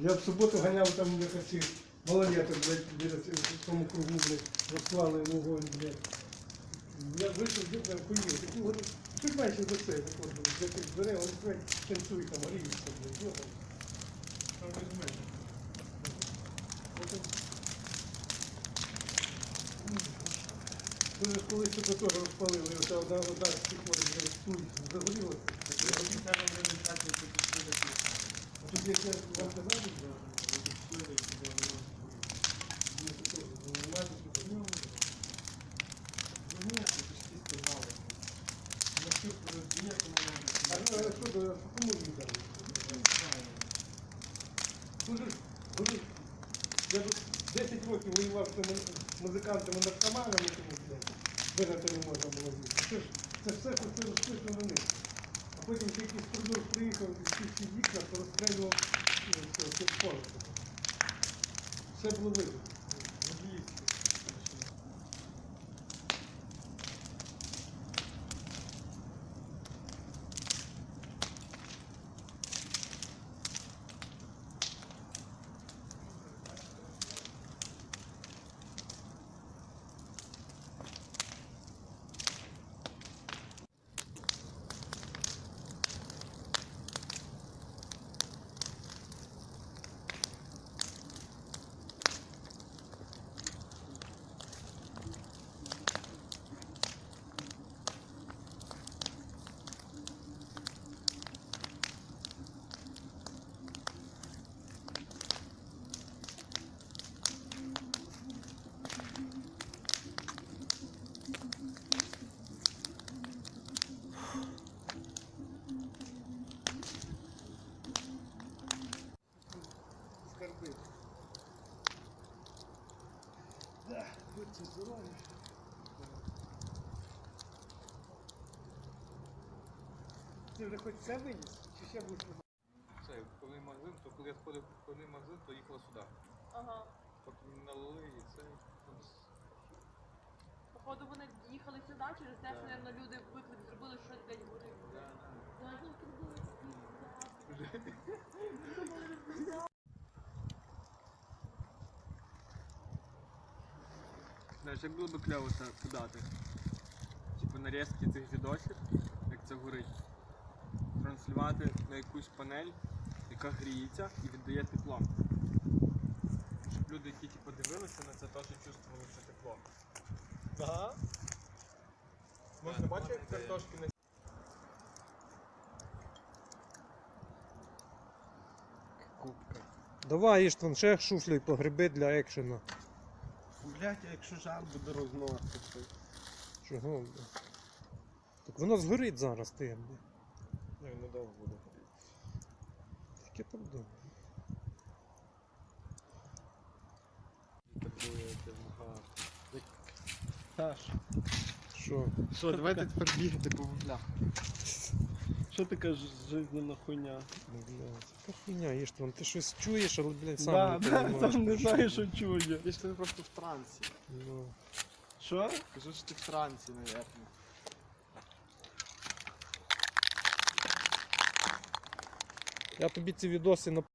Я в суботу ганяв там ці малолеток, блядь, в тому кругу, блядь, розклали вогонь, блядь. Я вийшов з дітей, охуєв. Такі вони, чуть менше за це, так от, блядь, для тих дверей, вони блядь, танцюють там, гріються, блядь, ну там. Там без мене. Дуже колись тут теж розпалили, оця одна вода з тих от, блядь, тут загорілася. А тут як я вам казав, А ну, а що, то кому він дав? Дуже, дуже, я тут 10 років воював з цими музикантами наркоманами, тому, що вигнати не можна було звідси. Це все розписано на них. А потім якийсь коридор приїхав і всі ці вікна порозстрелював ну, це, це повністю. Все було видно. Скарби. Да, будьте здорові. Ти вже хоч все виніс? Чи ще будеш? Це, коли магазин, то коли я сходив в коли магазин, то їхала сюди. Ага. Потім налили і це. Походу вони їхали сюди через те, що, Да. наверное, люди виклик зробили, щось десь горить. Да, да. Да, ну, тут було. Знаєш, як було б кльово це подати? Типу нарізки цих відосів, як це горить. Транслювати на якусь панель, яка гріється і віддає тепло. Щоб люди, які типу, дивилися на це, теж чувствували це тепло. Ага. Можна бачити, як картошки на Кубка. Давай, Іштван, ще шуфлю погреби для екшена. Блять, а якщо жар буде розносити. Чого? Так воно згорить зараз, ти. Ну, недовго буде горіти. Таке так думаю. Саш, Що? що, давайте тепер бігати по вуглях. Що ти кажеш, жизненна хуйня? Ну, Блядь, яка хуйня, Іштван, ти щось чуєш, але, блядь, сам Да, не да, понимаєш, сам не знаю, що. чує. Я ж ти просто в трансі. Ну. Що? Кажу, що ти в трансі, наверное. Я тобі ці відоси на